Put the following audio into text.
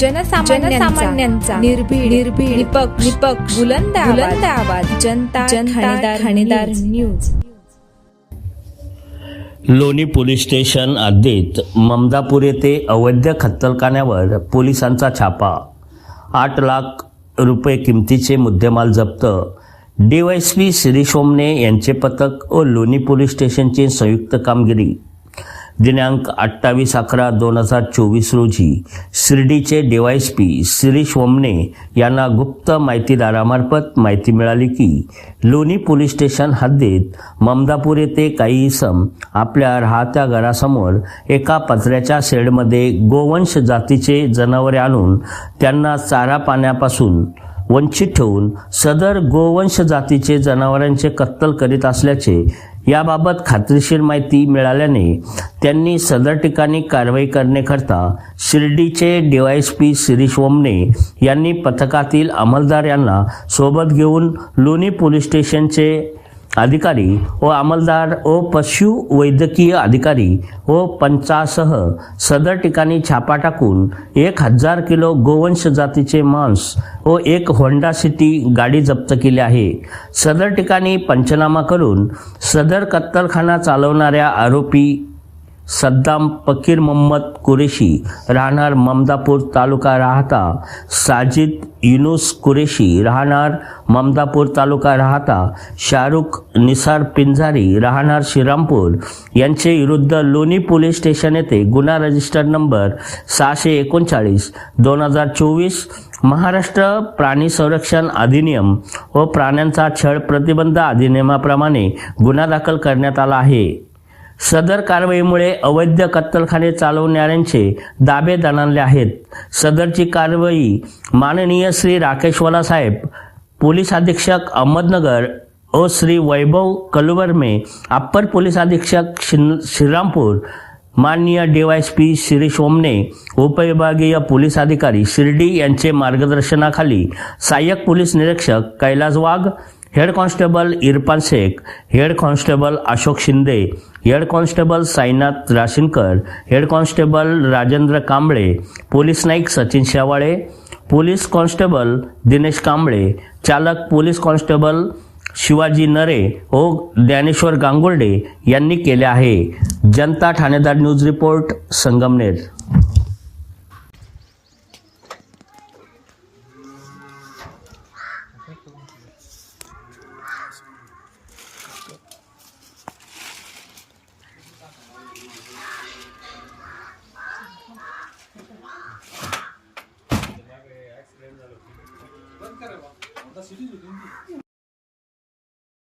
जनसामान्यांचा निर्भीड निर्भीड निपक्ष निपक्ष बुलंद बुलंद आवाज Janata Janata Thanedar news. Loni police station हद्दीत ममदापूर येथे अवैध खत्तलखान्यावर पोलिसांचा छापा. आठ लाख रुपये किमतीचे मुद्देमाल जप्त. डीवायसपी शिरीष ओमने यांचे पथक व लोणी पोलीस स्टेशनची संयुक्त कामगिरी. दिनांक अठ्ठावीस अकरा दोन हजार चोवीस रोजी शिर्डीचे डीवायसपी शिरीष वमने यांना गुप्त माहितीदारामार्फत माहिती मिळाली की लोणी पोलीस स्टेशन हद्दीत ममदापूर येथे काही इसम आपल्या राहत्या घरासमोर एका पत्र्याच्या शेडमध्ये गोवंश जातीचे जनावरे आणून त्यांना चारा पाण्यापासून वंचित ठेवून सदर गोवंश जातीचे जनावरांचे कत्तल करीत असल्याचे याबाबत खात्रीशीर माहिती मिळाल्याने त्यांनी सदर ठिकाणी कारवाई करण्याकरता शिर्डीचे डीवायसपी शिरीष ओमने यांनी पथकातील अंमलदार यांना सोबत घेऊन लोणी पोलीस स्टेशनचे अधिकारी व अंमलदार व पशु वैद्यकीय अधिकारी व पंचासह सदर ठिकाणी छापा टाकून एक हजार किलो गोवंश जातीचे मांस व एक होंडा सिटी गाडी जप्त केली आहे. सदर ठिकाणी पंचनामा करून सदर कत्तलखाना चालवणाऱ्या आरोपी सद्दाम फकीर मोहम्मद कुरेशी राहणार ममदापूर तालुका राहता. साजिद युनुस कुरेशी राहणार ममदापूर तालुका राहता. शाहरुख निसार पिंजारी राहणार श्रीरामपूर. यांचे विरुद्ध लोणी पोलीस स्टेशन येथे गुन्हा रजिस्टर नंबर सहाशे एकोणचाळीस दोन हजार चोवीस महाराष्ट्र प्राणी संरक्षण अधिनियम व प्राण्यांचा छळ प्रतिबंध अधिनियमाप्रमाणे गुन्हा दाखल करण्यात आला आहे. सदर कारवाईमुळे अवैध कत्तलखाने चालवणाऱ्यांचे दाबे दणाणले आहेत. सदरची कारवाई माननीय श्री राकेशवाला साहेब पोलीस अधीक्षक अहमदनगर ओ श्री वैभव कलुवर्मे अप्पर पोलीस अधीक्षक शिन श्रीरामपूर माननीय डीवायसपी श्री ओमने उपविभागीय पोलीस अधिकारी शिर्डी यांचे मार्गदर्शनाखाली सहाय्यक पोलीस निरीक्षक Kailas Wagh head constable Irfan Shaikh head constable Ashok Shinde head constable Sainath Rashinkar head constable Rajendra Kamble police naik Sachin Shewale police constable Dinesh Kamble चालक पोलीस कॉन्स्टेबल शिवाजी नरे व ज्ञानेश्वर गांगुर्डे यांनी केले आहे. Janata Thanedar news report Sangamner. 他心里有东西。